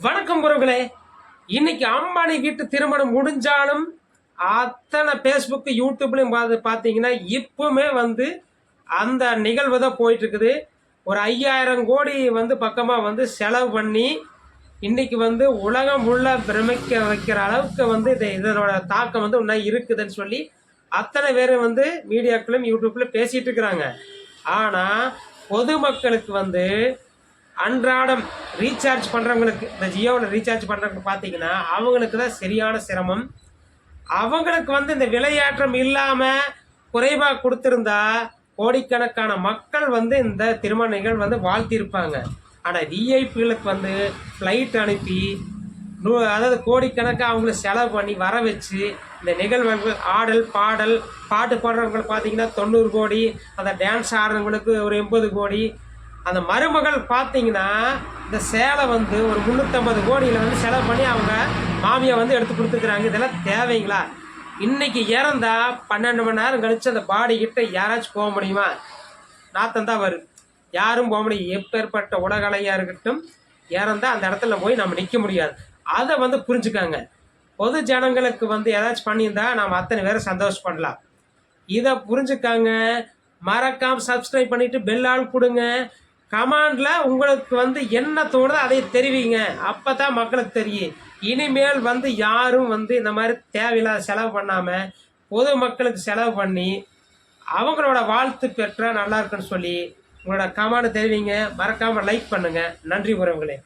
வணக்கம் உறவுகளே. இன்னைக்கு அம்பானி வீட்டு திருமணம் முடிஞ்சாலும் அத்தனை ஃபேஸ்புக் யூடியூப்லையும் பார்த்து பார்த்தீங்கன்னா இப்பவுமே வந்து அந்த நிகழ்வு தான் போயிட்டு இருக்குது ஒரு ஐயாயிரம் கோடி வந்து பக்கமாக வந்து செலவு பண்ணி இன்னைக்கு வந்து உலகம் உள்ள பிரமிக்க வைக்கிற அளவுக்கு வந்து இதை இதனோட தாக்கம் வந்து இன்னும் இருக்குதுன்னு சொல்லி அத்தனை பேர் வந்து மீடியாக்களும் யூடியூப்ல பேசிட்டு இருக்கிறாங்க ஆனால் பொதுமக்களுக்கு வந்து அன்றாடம் ரீசார்ஜ் பண்ணுறவங்களுக்கு இந்த ஜியோவில் ரீசார்ஜ் பண்ணுறவங்க பார்த்தீங்கன்னா அவங்களுக்கு தான் சரியான சிரமம். அவங்களுக்கு வந்து இந்த விளையாட்டம் இல்லாமல் குறைவாக கொடுத்துருந்தா கோடிக்கணக்கான மக்கள் வந்து இந்த திருமண நிகழ்வு வந்து வாழ்த்திருப்பாங்க ஆனால் விஐபிகளுக்கு வந்து ஃப்ளைட் அனுப்பி நூ அதாவது கோடிக்கணக்காக அவங்கள செலவு பண்ணி வர வச்சு இந்த நிகழ்வுகள் ஆடல் பாடல் பாட்டு பாடுறவங்களுக்கு பார்த்தீங்கன்னா தொண்ணூறு கோடி அந்த டான்ஸ் ஆடுறவங்களுக்கு ஒரு எண்பது கோடி அந்த மருமகள் பார்த்தீங்கன்னா இந்த சேலை வந்து ஒரு முந்நூற்றம்பது கோடியில் வந்து செலவு பண்ணி அவங்க மாமியை வந்து எடுத்து கொடுத்துக்கிறாங்க இதெல்லாம் தேவைங்களா? இன்னைக்கு இறந்தா பன்னெண்டு மணி நேரம் கழிச்சு அந்த பாடி கிட்ட யாராச்சும் போக முடியுமா? நாத்தம் தான் வரும். யாரும் போக முடியும். எப்பேற்பட்ட உலகலையாக இருக்கட்டும் இறந்தால் அந்த இடத்துல போய் நம்ம நிற்க முடியாது. அதை வந்து புரிஞ்சுக்காங்க. பொது ஜனங்களுக்கு வந்து ஏதாச்சும் பண்ணியிருந்தா நாம் அத்தனை பேரை சந்தோஷம் பண்ணலாம். இதை புரிஞ்சுக்காங்க. மறக்காம சப்ஸ்கிரைப் பண்ணிவிட்டு பெல் ஆள் கொடுங்க. கமாண்டில் உங்களுக்கு வந்து என்ன தோணுதோ அதை தெரிவிங்க. அப்போ தான் மக்களுக்கு தெரியும். இனிமேல் வந்து யாரும் வந்து இந்த மாதிரி தேவையில்லாத செலவு பண்ணாமல் பொது மக்களுக்கு செலவு பண்ணி அவங்களோட வாழ்த்து பெற்றா நல்லா இருக்குன்னு சொல்லி உங்களோட கமாண்ட் தெரிவிங்க. மறக்காமல் லைக் பண்ணுங்கள் நன்றி உறவுகளே.